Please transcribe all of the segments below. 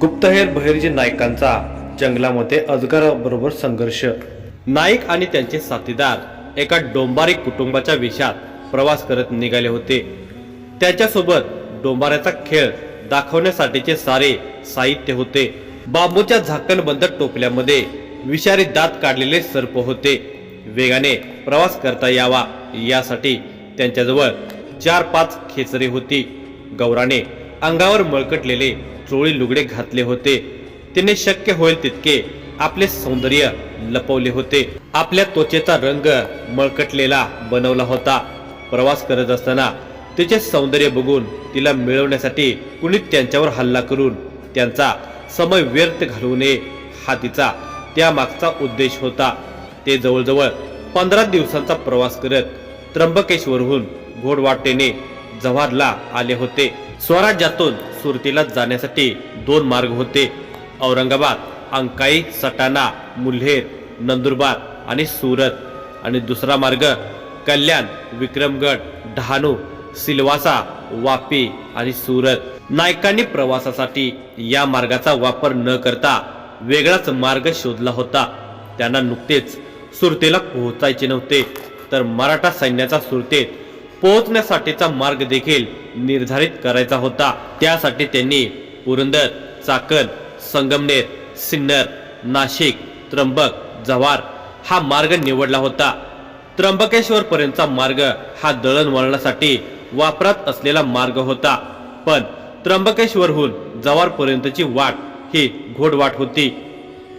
गुप्तहेर बहिर्जी नायकांचा जंगलामध्ये अजगराबरोबर संघर्ष. नाईक आणि त्यांचे साथीदार एका डोंबारी कुटुंबाच्या विषात प्रवास करत निघाले होते. त्याच्यासोबत डोंबाऱ्याचा खेळ दाखवण्यासाठीचे सारे साहित्य होते. बांबूच्या झाकणबंद टोपल्यामध्ये विषारी दात काढलेले सर्प होते. वेगाने प्रवास करता यावा यासाठी त्यांच्याजवळ चार पाच खेचरे होती. गौराने अंगावर मळकटलेले चोळी लुगडे घातले होते. तिने शक्य होईल तितके आपले सौंदर्य लपवले होते. आपल्या त्वचेचा रंग मळकटलेला बनवला होता. प्रवास करत असताना तिचे सौंदर्य बघून तिला मिळवण्यासाठी कुणी त्यांच्यावर हल्ला करून त्यांचा समय व्यर्थ घालवू नये हा तिचा त्यामागचा उद्देश होता. ते जवळजवळ पंधरा दिवसांचा प्रवास करत त्र्यंबकेश्वरहून घोडवाटेने जव्हारला आले होते. स्वराज्यातून सुरतीला जाण्यासाठी दोन मार्ग होते. औरंगाबाद अंकाई सटाणा मुल्हेर नंदुरबार आणि सुरत. आणि दुसरा मार्ग कल्याण विक्रमगड डहाणू सिल्वासा वापी आणि सुरत. नायकांनी प्रवासासाठी या मार्गाचा वापर न करता वेगळाच मार्ग शोधला होता. त्यांना नुकतेच सुरतेला पोहोचायचे नव्हते. तर मराठा सैन्याचा सुरतेत पोहोचण्यासाठीचा मार्ग देखील निर्धारित करायचा होता. त्यासाठी त्यांनी पुरंदर चाकण संगमनेर सिन्नर नाशिक त्र्यंबक जव्हार हा मार्ग निवडला होता. त्र्यंबकेश्वर पर्यंतचा मार्ग हा दळणवळणासाठी वापरात असलेला मार्ग होता. पण त्र्यंबकेश्वरहून जव्हारपर्यंतची वाट ही घोडवाट होती.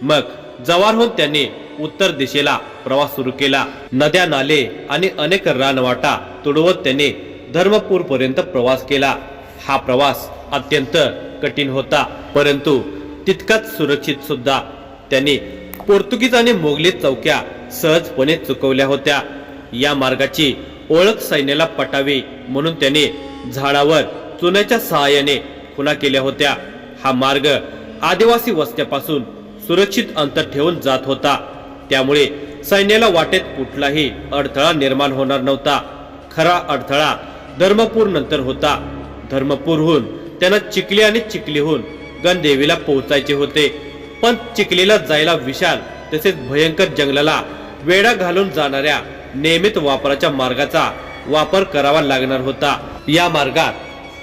मग जव्हारहून त्यांनी उत्तर दिशेला प्रवास सुरू केला. नद्या नाले आणि अनेक रानवाटा तुडवत त्याने धर्मपूर पर्यंत प्रवास केला. हा प्रवास अत्यंत कठीण होता परंतु तितकाच सुरक्षित सुद्धा. त्यांनी पोर्तुगीज आणि मोगली चौक्या सहजपणे चुकवल्या होत्या. या मार्गाची ओळख सैन्याला पटावी म्हणून त्याने झाडावर चुन्याच्या सहाय्याने खुणा केल्या होत्या. हा मार्ग आदिवासी वस्त्यापासून सुरक्षित अंतर ठेवून जात होता. त्यामुळे सैन्याला वाटेत कुठलाही अडथळा निर्माण होणार नव्हता. खरा अडथळा धर्मपूर नंतर होता. धर्मपूरहून त्यांना चिखली आणि चिखलीहून गणदेवीला पोहोचायचे होते. पण चिखलीला जायला विशाल तसेच भयंकर जंगलाला वेढा घालून जाणाऱ्या नियमित वापराच्या मार्गाचा वापर करावा लागणार होता. या मार्गात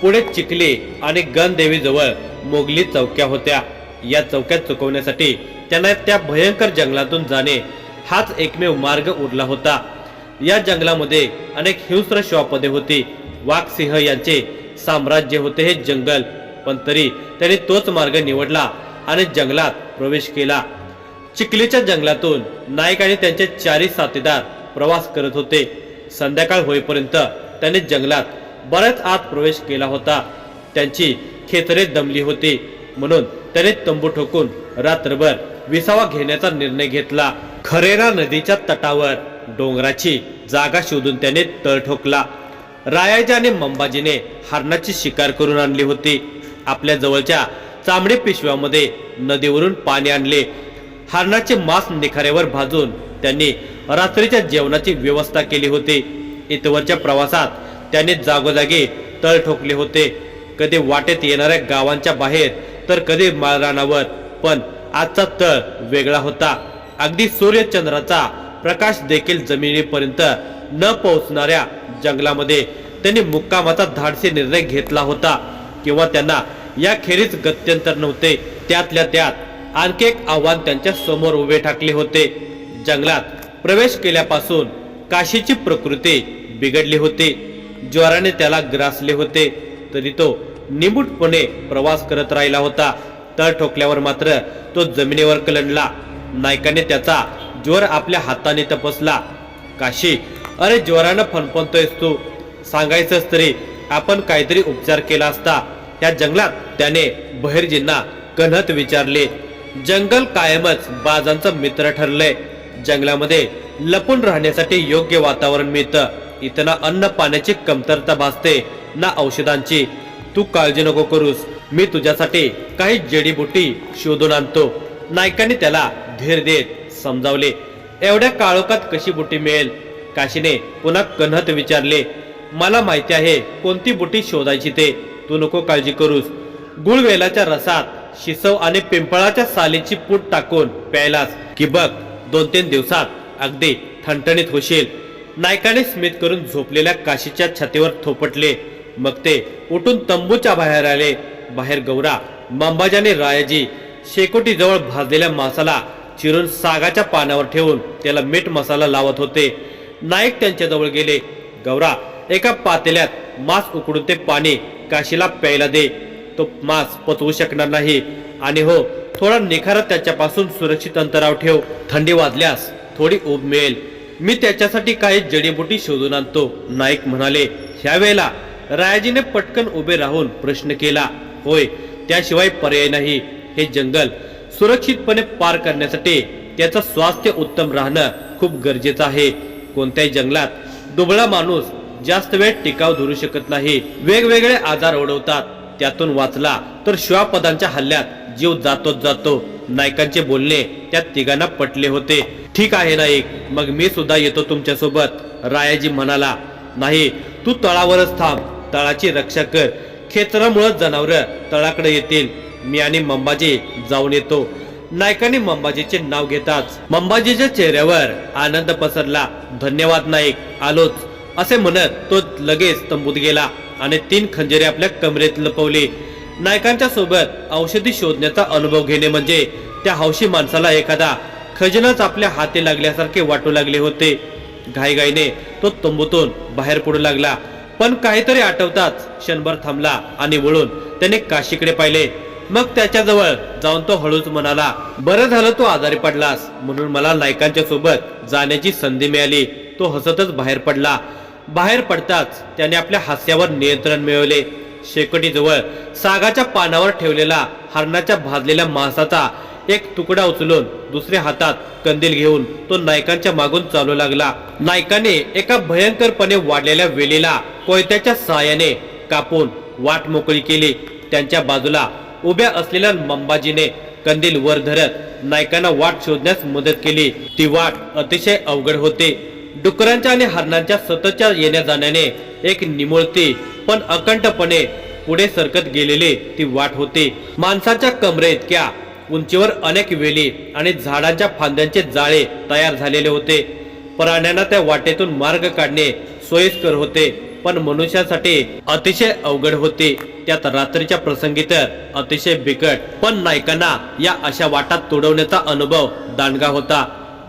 पुढे चिखली आणि गणदेवी जवळ मोगली चौक्या होत्या. या चौक्यात चुकवण्यासाठी त्यांना त्या भयंकर जंगलातून जाणे हाच एकमेव मार्ग उरला होता. या जंगलामध्ये अनेक हिंस्र श्वापदे होती. वाघसिंह यांचे साम्राज्य होते हे जंगल पण तरी त्याने तोच मार्ग निवडला आणि जंगलात प्रवेश केला. चिखलीच्या जंगलातून नाईक आणि त्यांचे चारही साथीदार प्रवास करत होते. संध्याकाळ होईपर्यंत त्यांनी जंगलात बऱ्याच आत प्रवेश केला होता. त्यांची खेतरे दमली होती. म्हणून त्याने तंबू ठोकून रात्रभर विसावा घेण्याचा निर्णय घेतला. खरेरा नदीच्या तटावर डोंगराची जागा शोधून त्याने तळ ठोकला. रायाजी आणि मंबाजीने हरणाची शिकार करून आणली होती. आपल्या जवळच्या चांबडी पिशव्यामध्ये नदीवरून पाणी आणले. हरणाचे मांस निखाऱ्यावर भाजून त्यांनी रात्रीच्या जेवणाची व्यवस्था केली होती. इथवरच्या प्रवासात त्याने जागोजागी तळ ठोकले होते. कधी वाटेत येणाऱ्या गावांच्या बाहेर तर कधी माळरानावर पण आजचा तळ वेगळा होता. अगदी सूर्यचंद्राचा प्रकाश देखील जमिनीपर्यंत न पोहोचणाऱ्या जंगलामध्ये त्यांनी मुक्कामाचा धाडसी निर्णय घेतला होता. किंवा त्यांना या खेरीज गत्यंतर नव्हते. त्यातल्या त्यात आणखी एक आव्हान त्यांच्यासमोर उभे ठाकले होते. जंगलात प्रवेश केल्यापासून काशीची प्रकृती बिघडली होती. ज्वराने त्याला ग्रासले होते. तरी तो निमूटपणे प्रवास करत राहिला होता. तळ ठोकल्यावर मात्र तो जमिनीवर कलंडला. नायकाने त्याचा ज्वर आपल्या हाताने तपासला. काशी अरे ज्वरानं फणफणतोयस तू. सांगायचंच तरी आपण काहीतरी उपचार केला असता. या जंगलात त्याने बहिर्जींना कन्हत विचारले. जंगल कायमच बाजांचं मित्र ठरलंय. जंगलामध्ये लपून राहण्यासाठी योग्य वातावरण मिळतं. इथं ना अन्न पाण्याची कमतरता भासते ना औषधांची. तू काळजी नको करूस. मी तुझ्यासाठी काही जडीबुटी शोधून आणतो. नायकाने त्याला धीर देत समजावले एवढ्या काळोखात कशी बुटी मिळेल? काशीने पुन्हा कन्हत विचारले मला माहिती आहे कोणती बुटी शोधायची ते. तू नको काळजी करूस. गुळवेलाच्या रसात शिसव आणि पिंपळाच्या सालीची पूट टाकून प्यायलास की बघ दोन तीन दिवसात अगदी ठणठणीत होशील. नायकाने स्मित करून झोपलेल्या काशीच्या छातीवर थोपटले मग ते उठून तंबूच्या बाहेर आले. बाहेर गौरा मंबाजाने रायाजी शेकोटीजवळ भाजलेल्या मासाला चिरून सागाच्या पानावर ठेवून त्याला मीठ मसाला लावत होते. नाईक त्यांच्याजवळ गेले. गौरा एका पातेल्यात मांस उकडून ते पाणी काशीला प्यायला दे. तो मांस पचवू शकणार नाही. आणि हो थोडा निखारा त्याच्यापासून सुरक्षित अंतराव ठेव. थंडी वाजल्यास थोडी ऊब मिळेल. मी त्याच्यासाठी काही जडीबुटी शोधून आणतो. नाईक म्हणाले ह्या वेळेला रायाजीने पटकन उभे राहून प्रश्न केला होय त्याशिवाय पर्याय नाही हे जंगल सुरक्षितपणे पार करण्यासाठी त्याचं स्वास्थ्य उत्तम राहणं खूप गरजेचं आहे. कोणत्याही जंगलात दुबळा माणूस जास्त वेळ टिकाव धरू शकत नाही. वेगवेगळे आजार ओढवतात. त्यातून वाचला तर श्वापदांच्या हल्ल्यात जीव जातोच जातो. नायकांचे बोलणे त्या तिघांना पटले होते. ठीक आहे नाईक मग मी सुद्धा येतो तुमच्यासोबत रायाजी म्हणाला. नाही तू तळावरच थांब. तळाची रक्षा कर. खेचरामुळं जनावर तळाकडे येतील. मी आणि मंबाजी जाऊन येतो. नायकाने मंबाजीचे नाव घेताच. मंबाजीच्या चेहऱ्यावर आनंद पसरला. धन्यवाद नाईक. आलोच. असे म्हणत तो लगेच तंबूत गेला आणि तीन खंजरे आपल्या कमरेत लपवली. नायकांच्या सोबत औषधी शोधण्याचा अनुभव घेणे म्हणजे त्या हौशी माणसाला एखादा खजिनाच आपल्या हाती लागल्यासारखे वाटू लागले होते. घाईघाईने तो तंबूतून बाहेर पडू लागला. पण काहीतरी आठवताच क्षणभर थांबला आणि वळून त्याने काशीकडे पाहिले. मग त्याच्याजवळ जाऊन तो हळूच म्हणाला बरं झालं तू आजारी पडलास. म्हणून मला नायकांच्या सोबत जाण्याची संधी मिळाली. तो हसतच बाहेर पडला. बाहेर पडताच त्याने आपल्या हास्यावर नियंत्रण मिळवले. शेकटीजवळ सागाच्या पानावर ठेवलेला हरणाच्या भाजलेल्या मांसाचा एक तुकडा उचलून दुसऱ्या हातात कंदील घेऊन तो नायकांच्या मागून चालू लागला. नायकाने एका भयंकरपणे वाढलेल्या वेलीला कोयत्याच्या सहाय्याने कापून वाट मोकळी केली. त्यांच्या बाजूला उभ्या असलेल्या मंबाजीने कंदील वर धरत नायकांना वाट शोधण्यास मदत केली. ती वाट अतिशय अवघड होते. डुकरांच्या आणि हरणांच्या सततच्या येण्या जाण्याने एक निमुळती पण अखंडपणे पुढे सरकत गेलेली ती वाट होती. माणसाच्या कमरे इतक्या उंचीवर अनेक वेली आणि झाडांच्या फांद्यांचे जाळे तयार झालेले होते. प्राण्यांना त्या वाटेतून मार्ग काढणे सोयीस्कर होते पण मनुष्यासाठी अतिशय अवघड होते. त्यात रात्रीच्या प्रसंगी तर अतिशय बिकट पण नायकांना या अशा वाटात तोडवण्याचा अनुभव दांडगा होता.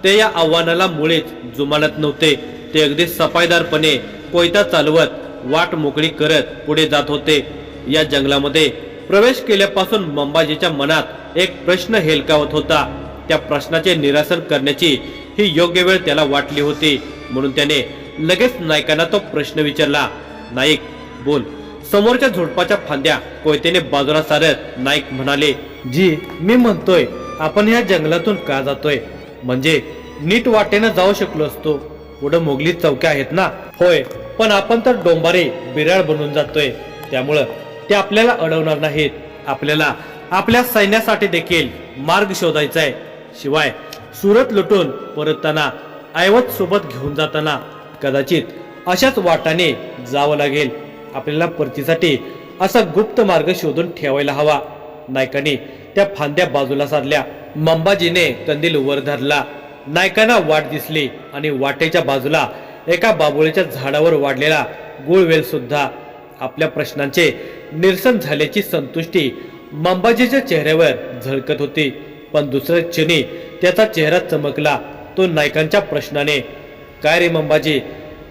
ते या आव्हानाला मुळीच जुमानत नव्हते. ते अगदी सफाईदारपणे कोयता चालवत वाट मोकळी करत पुढे जात होते. या जंगलामध्ये प्रवेश केल्यापासून मंबाजीच्या मनात एक प्रश्न हेलकावत होता. त्या प्रश्नाचे निरासन करण्याची ही योग्य वेळ त्याला वाटली होती. म्हणून त्याने लगेच नायकांना तो प्रश्न विचारला. नाईक बोल. समोरच्या झुडपाच्या फांद्या कोयतेने बाजूला सारत नाईक म्हणाले जी मी म्हणतोय आपण या जंगलातून का जातोय? म्हणजे नीट वाटेनं जाऊ शकलो असतो. पुढं मोगली चौक्या आहेत ना? होय पण आपण तर डोंबारे बिराळ बनून जातोय. त्यामुळं ते आपल्याला अडवणार नाहीत. आपल्याला आपल्या सैन्यासाठी देखील मार्ग शोधायचा आहे. शिवाय सुरत लुटून परतताना ऐवत सोबत घेऊन जाताना कदाचित अशाच वाटाने जावं लागेल. आपल्याला परतीसाठी असा गुप्त मार्ग शोधून ठेवायला हवा. नायकाने त्या फांद्या बाजूला सारल्या मंबाजीने कंदील वर धरला. नायकांना वाट दिसली आणि वाटेच्या बाजूला एका बाबुळेच्या झाडावर वाढलेला गुळवेल सुद्धा आपल्या प्रश्नांचे निरसन झाल्याची संतुष्टी मंबाजीच्या चेहऱ्यावर झळकत होती. पण दुसऱ्या क्षणी त्याचा चेहरा चमकला. तो नायकांच्या प्रश्नाने काय रे मंबाजी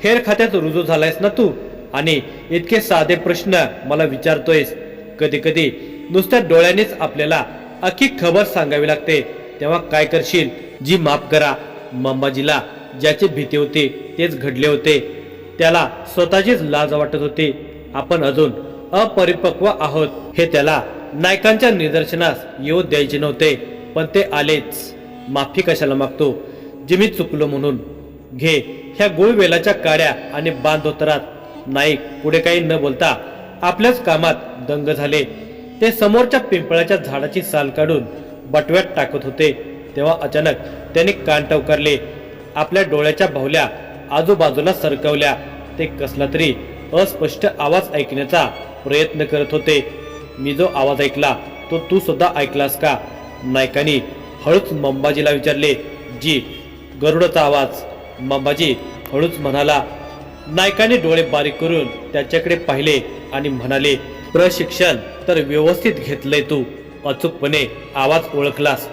हेर खात्यात रुजू झालायस ना तू? आणि इतके साधे प्रश्न मला विचारतोयस. कधी कधी नुसत्या डोळ्यानेच आपल्याला अख्खी खबर सांगावी लागते. तेव्हा काय करशील? जी माफ करा. मंबाजीला ज्याची भीती होती तेच घडले होते. त्याला स्वतःचीच लाज वाटत होती. आपण अजून अपरिपक्व आहोत हे त्याला नायकांच्या निदर्शनास येऊ द्यायचे नव्हते पण ते आलेच. माफी कशाला मागतो? जिमी मी चुकलो म्हणून. घे ह्या गुळवेलाच्या काड्या आणि बांधोतरात नाईक पुढे काही न बोलता आपल्याच कामात दंग झाले. ते समोरच्या पिंपळाच्या झाडाची साल काढून बटव्यात टाकत होते. तेव्हा अचानक त्यांनी कान टवकारले. आपल्या डोळ्याच्या भावल्या आजूबाजूला सरकवल्या. ते कसला तरी अस्पष्ट आवाज ऐकण्याचा प्रयत्न करत होते. मी जो आवाज ऐकला तो तू सुद्धा ऐकलास का? नायकाने हळूच मंबाजीला विचारले जी गरुडाचा आवाज. मंबाजी हळूच म्हणाला नायकाने डोळे बारीक करून त्याच्याकडे पाहिले आणि म्हणाले प्रशिक्षण तर व्यवस्थित घेतलंय तू अचूकपणे आवाज ओळखलास.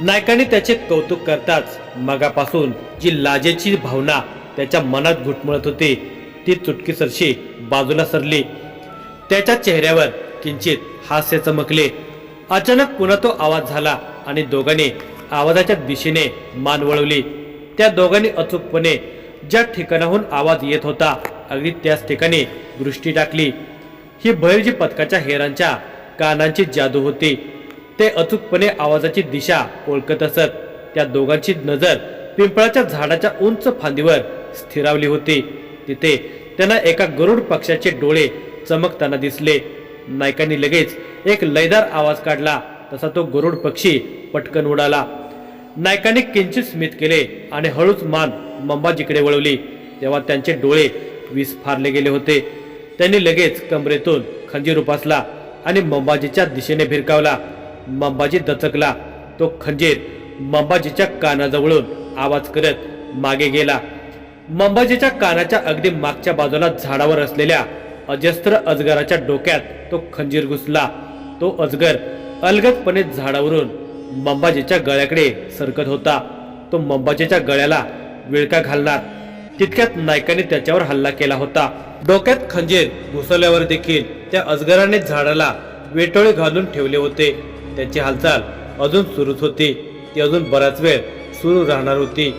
नायकाने त्याचे कौतुक करताच मगापासून जी लाजेची भावना त्याच्या मनात घुटमळत होती ती चुटकीसरशी बाजूला सरली. त्याच्या चेहऱ्यावर किंचित हास्य चमकले. अचानक पुन्हा तो आवाज झाला आणि दोघांनी आवाजाच्या दिशेने मान वळवली. त्या दोघांनी अचूकपणे ज्या ठिकाणाहून आवाज येत होता अगदी त्याच ठिकाणी दृष्टी टाकली. ही भैरजी पथकाच्या हेरांच्या कानांची जादू होती. ते अचूकपणे आवाजाची दिशा ओळखत असत. त्या दोघांची नजर पिंपळाच्या झाडाच्या उंच फांदीवर स्थिरावली होती. तिथे त्यांना एका गरुड पक्षाचे डोळे चमकताना दिसले. नायकांनी लगेच एक लयदार आवाज काढला. तसा तो गरुड पक्षी पटकन उडाला. नायकाने किंचित स्मित केले आणि हळूच मान मंबाजीकडे वळवली. तेव्हा त्यांचे डोळे विस्फारले गेले होते. त्यांनी लगेच कमरेतून खंजीर उपासला आणि मंबाजीच्या दिशेने भिरकावला. मंबाजी दचकला. तो खंजीर मंबाजीच्या कानाजवळून आवाज करत मागे गेला. मंबाजीच्या कानाच्या अगदी मागच्या बाजूला झाडावर असलेल्या अजस्त्र अजगराच्या डोक्यात तो खंजीर घुसला. तो अजगर अलगदपणे झाडावरून मंबाजीच्या गळ्याकडे सरकत होता. तो मंबाजीच्या गळ्याला विळका घालणार. तितक्यात नायकाने त्याच्यावर हल्ला केला होता. डोक्यात खंजीर घुसवल्यावर देखील त्या अजगराने झाडाला वेटोळे घालून ठेवले होते. त्याची हालचाल अजून सुरूच होती. ती अजून बराच वेळ सुरू राहणार होती.